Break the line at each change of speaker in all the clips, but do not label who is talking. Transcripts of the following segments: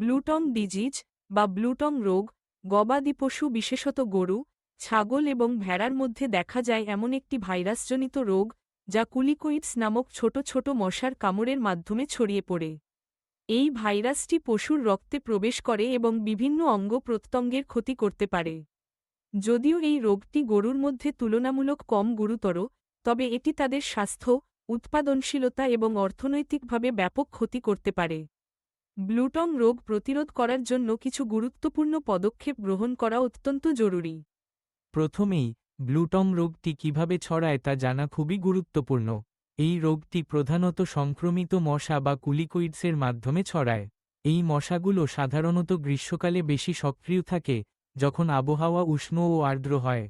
ব্লুটং disease বা ব্লুটং রোগ, গবাদি পশু বিশেষত গরু, ছাগল এবং ভেড়ার মধ্যে দেখা যায় এমন একটি ভাইরাসজনিত রোগ, যা কুলিকোইডস নামক ছোট ছোট মশার কামড়ের মাধ্যমে ছড়িয়ে পড়ে। এই ভাইরাসটি পশুর রক্তে প্রবেশ করে এবং বিভিন্ন অঙ্গ প্রত্যঙ্গের ক্ষতি করতে পারে। যদিও এই রোগটি গরুর মধ্যে তুলনামূলক কম গুরুতর, তবে এটি তাদের স্বাস্থ্য, উৎপাদনশীলতা এবং অর্থনৈতিকভাবে ব্যাপক ক্ষতি করতে পারে। ব্লুটং রোগ প্রতিরোধ করার জন্য কিছু গুরুত্বপূর্ণ পদক্ষেপ গ্রহণ করা অত্যন্ত জরুরি।
প্রথমেই, ব্লুটং রোগটি কীভাবে ছড়ায় তা জানা খুবই গুরুত্বপূর্ণ। এই রোগটি প্রধানত সংক্রমিত মশা বা কুলিকুইডসের মাধ্যমে ছড়ায়। এই মশাগুলো সাধারণত গ্রীষ্মকালে বেশি সক্রিয় থাকে, যখন আবহাওয়া উষ্ণ ও আর্দ্র হয়।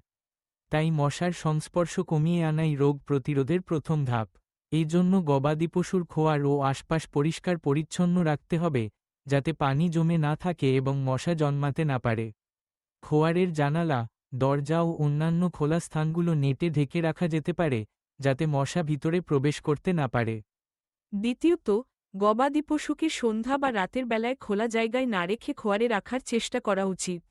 তাই মশার সংস্পর্শ কমিয়ে আনাই রোগ প্রতিরোধের প্রথম ধাপ। এই জন্য গবাদি পশুর খোয়ার ও আশপাশ পরিষ্কার পরিচ্ছন্ন রাখতে হবে, যাতে পানি জমে না থাকে এবং মশা জন্মাতে না পারে। খোয়ারের জানালা, দরজা ও অন্যান্য খোলা স্থানগুলো নেটে ঢেকে রাখা যেতে পারে, যাতে মশা ভিতরে প্রবেশ করতে না পারে।
দ্বিতীয়ত, গবাদি পশুকে সন্ধ্যা বা রাতের বেলায় খোলা জায়গায় না রেখে খোয়ারে রাখার চেষ্টা করা উচিত।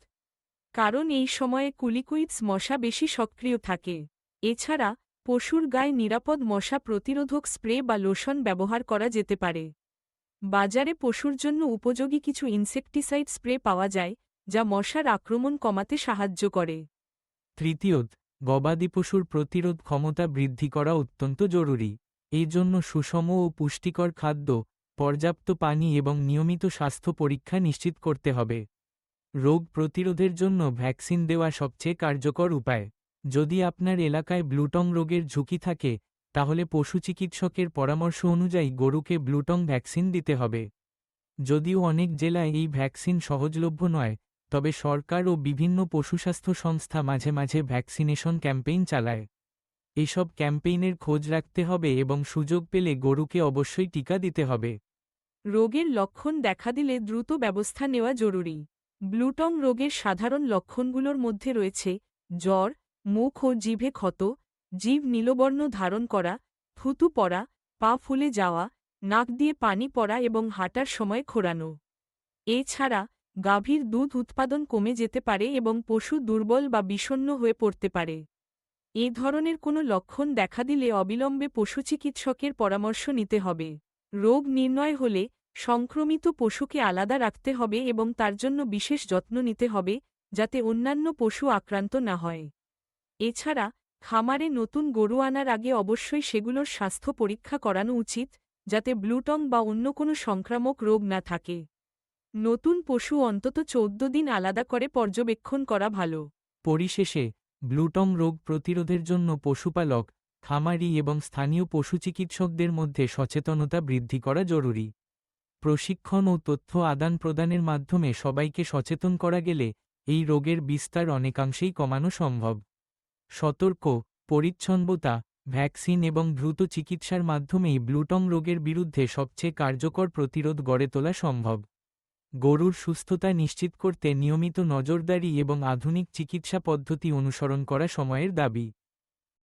কারণ এই সময়ে কুলিকুইডস মশা বেশি সক্রিয় থাকে। এছাড়া পশুর গায়ে নিরাপদ মশা প্রতিরোধক স্প্রে বা লোশন ব্যবহার করা যেতে পারে। বাজারে পশুর জন্য উপযোগী কিছু ইনসেকটিসাইড স্প্রে পাওয়া যায়, যা মশার আক্রমণ কমাতে সাহায্য করে।
তৃতীয়ত, গবাদি পশুর প্রতিরোধ ক্ষমতা বৃদ্ধি করা অত্যন্ত জরুরি। এই জন্য সুষম ও পুষ্টিকর খাদ্য, পর্যাপ্ত পানি এবং নিয়মিত স্বাস্থ্য পরীক্ষা নিশ্চিত করতে হবে। রোগ প্রতিরোধের জন্য ভ্যাকসিন দেওয়া সবচেয়ে কার্যকর উপায়। যদি আপনার এলাকায় ব্লুটং রোগের ঝুঁকি থাকে, তাহলে পশু চিকিৎসকের পরামর্শ অনুযায়ী গরুকে ব্লুটং ভ্যাকসিন দিতে হবে। যদিও অনেক জেলায় এই ভ্যাকসিন সহজলভ্য নয়, তবে সরকার ও বিভিন্ন পশুস্বাস্থ্য সংস্থা মাঝে মাঝে ভ্যাকসিনেশন ক্যাম্পেইন চালায়। এসব ক্যাম্পেইনের খোঁজ রাখতে হবে এবং সুযোগ পেলে গরুকে অবশ্যই টিকা দিতে হবে।
রোগের লক্ষণ দেখা দিলে দ্রুত ব্যবস্থা নেওয়া জরুরি। ব্লুটং রোগের সাধারণ লক্ষণগুলোর মধ্যে রয়েছে, জ্বর মুখ ও জিভে ক্ষত জীব নীলবর্ণ ধারণ করা, থুতু পড়া পা ফুলে যাওয়া, নাক দিয়ে পানি পড়া এবং হাঁটার সময় খোরানো। এছাড়া, গাভীর দুধ উৎপাদন কমে যেতে পারে এবং পশু দুর্বল বা বিষণ্ণ হয়ে পড়তে পারে। এ ধরনের কোনো লক্ষণ দেখা দিলে অবিলম্বে পশু চিকিৎসকের পরামর্শ নিতে হবে। রোগ নির্ণয় হলে সংক্রমিত পশুকে আলাদা রাখতে হবে এবং তার জন্য বিশেষ যত্ন নিতে হবে, যাতে অন্যান্য পশু আক্রান্ত না হয়। এছাড়া, খামারে নতুন গরু আনার আগে অবশ্যই সেগুলোর স্বাস্থ্য পরীক্ষা করানো উচিত, যাতে ব্লুটং বা অন্য কোনো সংক্রামক রোগ না থাকে। নতুন পশু অন্তত চৌদ্দ দিন আলাদা করে পর্যবেক্ষণ করা ভালো।
পরিশেষে, ব্লুটং রোগ প্রতিরোধের জন্য পশুপালক, খামারি এবং স্থানীয় পশু চিকিৎসকদের মধ্যে সচেতনতা বৃদ্ধি করা জরুরি। প্রশিক্ষণ ও তথ্য আদান প্রদানের মাধ্যমে সবাইকে সচেতন করা গেলে এই রোগের বিস্তার অনেকাংশেই কমানো সম্ভব। সতর্ক, পরিচ্ছন্নতা, ভ্যাকসিন এবং দ্রুত চিকিৎসার মাধ্যমেই ব্লুটং রোগের বিরুদ্ধে সবচেয়ে কার্যকর প্রতিরোধ গড়ে তোলা সম্ভব। গরুর সুস্থতা নিশ্চিত করতে নিয়মিত নজরদারি এবং আধুনিক চিকিৎসা পদ্ধতি অনুসরণ করা সময়ের দাবি।